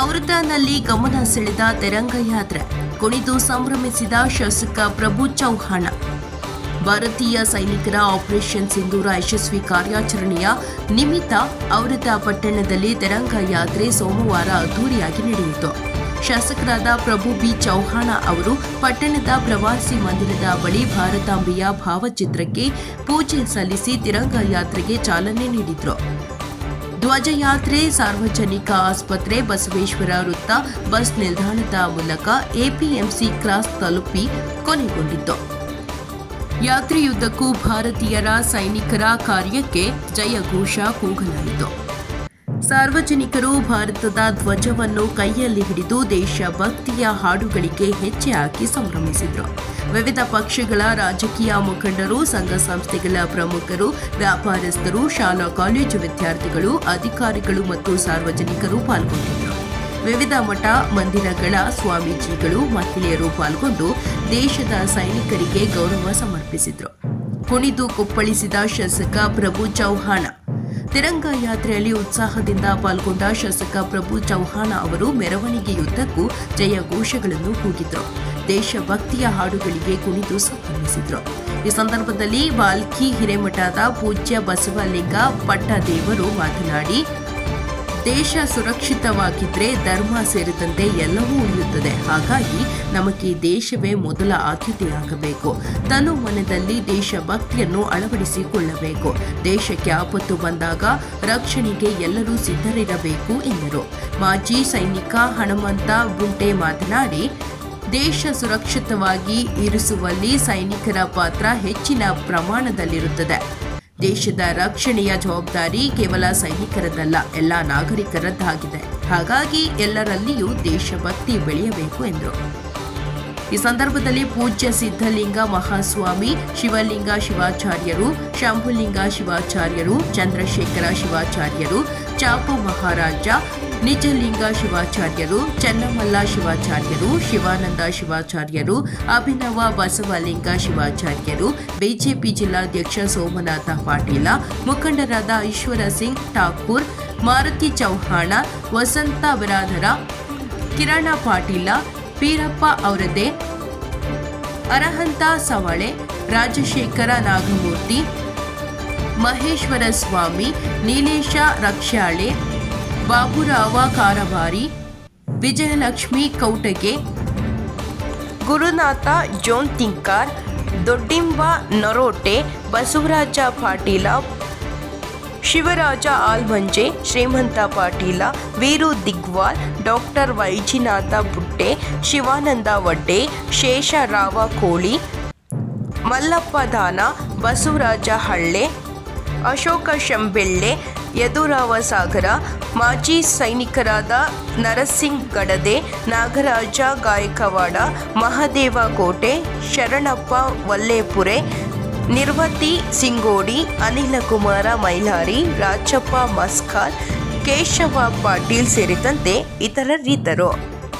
ಔರದಾನಲ್ಲಿ ಗಮನ ಸೆಳೆದ ತೆರಂಗ ಯಾತ್ರೆ, ಕುಣಿದು ಸಂಭ್ರಮಿಸಿದ ಶಾಸಕ ಪ್ರಭು ಚೌಹಾಣ. ಭಾರತೀಯ ಸೈನಿಕರ ಆಪರೇಷನ್ ಸಿಂಧೂರ ಯಶಸ್ವಿ ಕಾರ್ಯಾಚರಣೆಯ ನಿಮಿತ್ತ ಅವೃತ ಪಟ್ಟಣದಲ್ಲಿ ತೆರಂಗ ಯಾತ್ರೆ ಸೋಮವಾರ ಅದ್ದೂರಿಯಾಗಿ ನಡೆಯಿತು. ಶಾಸಕರಾದ ಪ್ರಭು ಬಿ. ಚೌಹಾಣ ಅವರು ಪಟ್ಟಣದ ಪ್ರವಾಸಿ ಮಂದಿರದ ಬಳಿ ಭಾರತಾಂಬೆಯ ಭಾವಚಿತ್ರಕ್ಕೆ ಪೂಜೆ ಸಲ್ಲಿಸಿ ತಿರಂಗ ಯಾತ್ರೆಗೆ ಚಾಲನೆ ನೀಡಿದರು. ಧ್ವಜಯಾತ್ರೆ, ಸಾರ್ವಜನಿಕ ಆಸ್ಪತ್ರೆ, ಬಸವೇಶ್ವರ ವೃತ್ತ, ಬಸ್ ನಿಲ್ದಾಣದ ಮೂಲಕ ಎಪಿಎಂಸಿ ಕ್ರಾಸ್ ತಲುಪಿ ಕೊನೆಗೊಂಡಿತು. ಯಾತ್ರೆಯುದ್ದಕ್ಕೂ ಭಾರತೀಯರ ಸೈನಿಕರ ಕಾರ್ಯಕ್ಕೆ ಜಯಘೋಷ ಕೂಗಲಾಯಿತು. ಸಾರ್ವಜನಿಕರು ಭಾರತದ ಧ್ವಜವನ್ನು ಕೈಯಲ್ಲಿ ಹಿಡಿದು ದೇಶಭಕ್ತಿಯ ಹಾಡುಗಳಿಗೆ ಹೆಜ್ಜೆ ಹಾಕಿ ಸಂಭ್ರಮಿಸಿದರು. ವಿವಿಧ ಪಕ್ಷಗಳ ರಾಜಕೀಯ ಮುಖಂಡರು, ಸಂಘ ಸಂಸ್ಥೆಗಳ ಪ್ರಮುಖರು, ವ್ಯಾಪಾರಸ್ಥರು, ಶಾಲಾ, ಕಾಲೇಜು ವಿದ್ಯಾರ್ಥಿಗಳು, ಅಧಿಕಾರಿಗಳು ಮತ್ತು ಸಾರ್ವಜನಿಕರು ಪಾಲ್ಗೊಂಡಿದ್ದರು ವಿವಿಧ ಮಠ, ಮಂದಿರಗಳ ಸ್ವಾಮೀಜಿಗಳು, ಮಹಿಳೆಯರು ಪಾಲ್ಗೊಂಡು ದೇಶದ ಸೈನಿಕರಿಗೆ ಗೌರವ ಸಮರ್ಪಿಸಿದರು. ಕುಣಿದು ಕುಪ್ಪಳಿಸಿದ ಶಾಸಕ ಪ್ರಭು ಚೌಹಾಣ ತಿರಂಗ ಯಾತ್ರೆಯಲ್ಲಿ ಉತ್ಸಾಹದಿಂದ ಪಾಲ್ಗೊಂಡ ಶಾಸಕ ಪ್ರಭು ಚೌಹಾಣ ಅವರು ಮೆರವಣಿಗೆಯುದ್ದಕ್ಕೂ ಜಯ ಘೋಷಗಳನ್ನು ಕೂಗಿದ್ರು. ದೇಶಭಕ್ತಿಯ ಹಾಡುಗಳಿಗೆ ಕುಣಿದು ಸಂಭ್ರಮಿಸಿದ್ರು. ಈ ಸಂದರ್ಭದಲ್ಲಿ ವಾಲ್ಕಿ ಹಿರೇಮಠದ ಪೂಜ್ಯ ಬಸವಲಿಂಗ ಪಟ್ಟದೇವರು ಮಾತನಾಡಿ ದೇಶ ಸುರಕ್ಷಿತವಾಗಿದ್ರೆ ಧರ್ಮ ಸೇರಿದಂತೆ ಎಲ್ಲವೂ ಉಳಿಯುತ್ತದೆ. ಹಾಗಾಗಿ ನಮಗೆ ದೇಶವೇ ಮೊದಲ ಆದ್ಯತೆಯಾಗಬೇಕು. ತನು ಮನದಲ್ಲಿ ದೇಶಭಕ್ತಿಯನ್ನು ಅಳವಡಿಸಿಕೊಳ್ಳಬೇಕು. ದೇಶಕ್ಕೆ ಆಪತ್ತು ಬಂದಾಗ ರಕ್ಷಣೆಗೆ ಎಲ್ಲರೂ ಸಿದ್ಧರಿರಬೇಕು ಎಂದರು. ಮಾಜಿ ಸೈನಿಕ ಹನುಮಂತ ಗುಂಟೆ ಮಾತನಾಡಿ, ದೇಶ ಸುರಕ್ಷಿತವಾಗಿ ಇರಿಸುವಲ್ಲಿ ಸೈನಿಕರ ಪಾತ್ರ ಹೆಚ್ಚಿನ ಪ್ರಮಾಣದಲ್ಲಿರುತ್ತದೆ. ದೇಶದ ರಕ್ಷಣೆಯ ಜವಾಬ್ದಾರಿ ಕೇವಲ ಸೈನಿಕರದ್ದಲ್ಲ, ಎಲ್ಲ ನಾಗರಿಕರದ್ದಾಗಿದೆ. ಹಾಗಾಗಿ ಎಲ್ಲರಲ್ಲಿಯೂ ದೇಶಭಕ್ತಿ ಬೆಳೆಯಬೇಕು ಎಂದರು. ಈ ಸಂದರ್ಭದಲ್ಲಿ ಪೂಜ್ಯ ಸಿದ್ಧಲಿಂಗ ಮಹಾಸ್ವಾಮಿ, ಶಿವಲಿಂಗ ಶಿವಾಚಾರ್ಯರು, ಶಂಭುಲಿಂಗ ಶಿವಾಚಾರ್ಯರು, ಚಂದ್ರಶೇಖರ ಶಿವಾಚಾರ್ಯರು, ಚಾಪು ಮಹಾರಾಜ ನಿಜಲಿಂಗ ಶಿವಾಚಾರ್ಯರು, ಚನ್ನಮಲ್ಲ ಶಿವಾಚಾರ್ಯರು, ಶಿವಾನಂದ ಶಿವಾಚಾರ್ಯರು, ಅಭಿನವ ಬಸವಲಿಂಗ ಶಿವಾಚಾರ್ಯರು, ಬಿಜೆಪಿ ಜಿಲ್ಲಾಧ್ಯಕ್ಷ ಸೋಮನಾಥ ಪಾಟೀಲ, ಮುಖಂಡರಾದ ಈಶ್ವರ ಸಿಂಗ್ ಠಾಕೂರ್, ಮಾರುತಿ ಚೌಹಾಣ, ವಸಂತ ಬರಾಧರ, ಕಿರಣ ಪಾಟೀಲ ಪೀರಪ್ಪ ಅವರದೇ ಅರಹಂತ ಸವಳೆ, ರಾಜಶೇಖರ ನಾಗಮೂರ್ತಿ, ಮಹೇಶ್ವರ ಸ್ವಾಮಿ, ನೀಲೇಶ ರಕ್ಷಾಳೆ ಬಾಬುರಾವ ಕಾರವಾರಿ, ವಿಜಯಲಕ್ಷ್ಮಿ ಕೌಟಗೆ ಗುರುನಾಥ ಜೋನ್ ತಿಂಕಾರ್ ದೊಡ್ಡಿಂಬ ನರೋಟೆ, ಬಸವರಾಜ ಪಾಟೀಲ, ಶಿವರಾಜ ಆಲ್ಮಂಜೆ, ಶ್ರೀಮಂತ ಪಾಟೀಲ, ವೀರು ದಿಗ್ವಾಲ್, ಡಾಕ್ಟರ್ ವೈಜಿನಾಥ ಬುಟ್ಟೆ, ಶಿವಾನಂದ ವಡ್ಡೆ, ಶೇಷರಾವ ಕೋಳಿ, ಮಲ್ಲಪ್ಪ ದಾನ, ಬಸವರಾಜ ಹಳ್ಳೆ, ಅಶೋಕ ಶಂಬೆಳ್ಳೆ ಯದುರಾವ ಸಾಗರ ಮಾಜಿ ಸೈನಿಕರಾದ ನರಸಿಂಗ್ ಗಡದೆ, ನಾಗರಾಜ ಗಾಯಕವಾಡ, ಮಹದೇವ ಕೋಟೆ, ಶರಣಪ್ಪ ವಲ್ಲೇಪುರೆ, ನಿರ್ವತಿ ಸಿಂಗೋಡಿ ಅನಿಲಕುಮಾರ ಮೈಲಾರಿ, ರಾಜಪ್ಪ ಮಸ್ಕಾಲ್ ಕೇಶವ ಪಾಟೀಲ್ ಸೇರಿದಂತೆ ಇತರರಿದ್ದರು.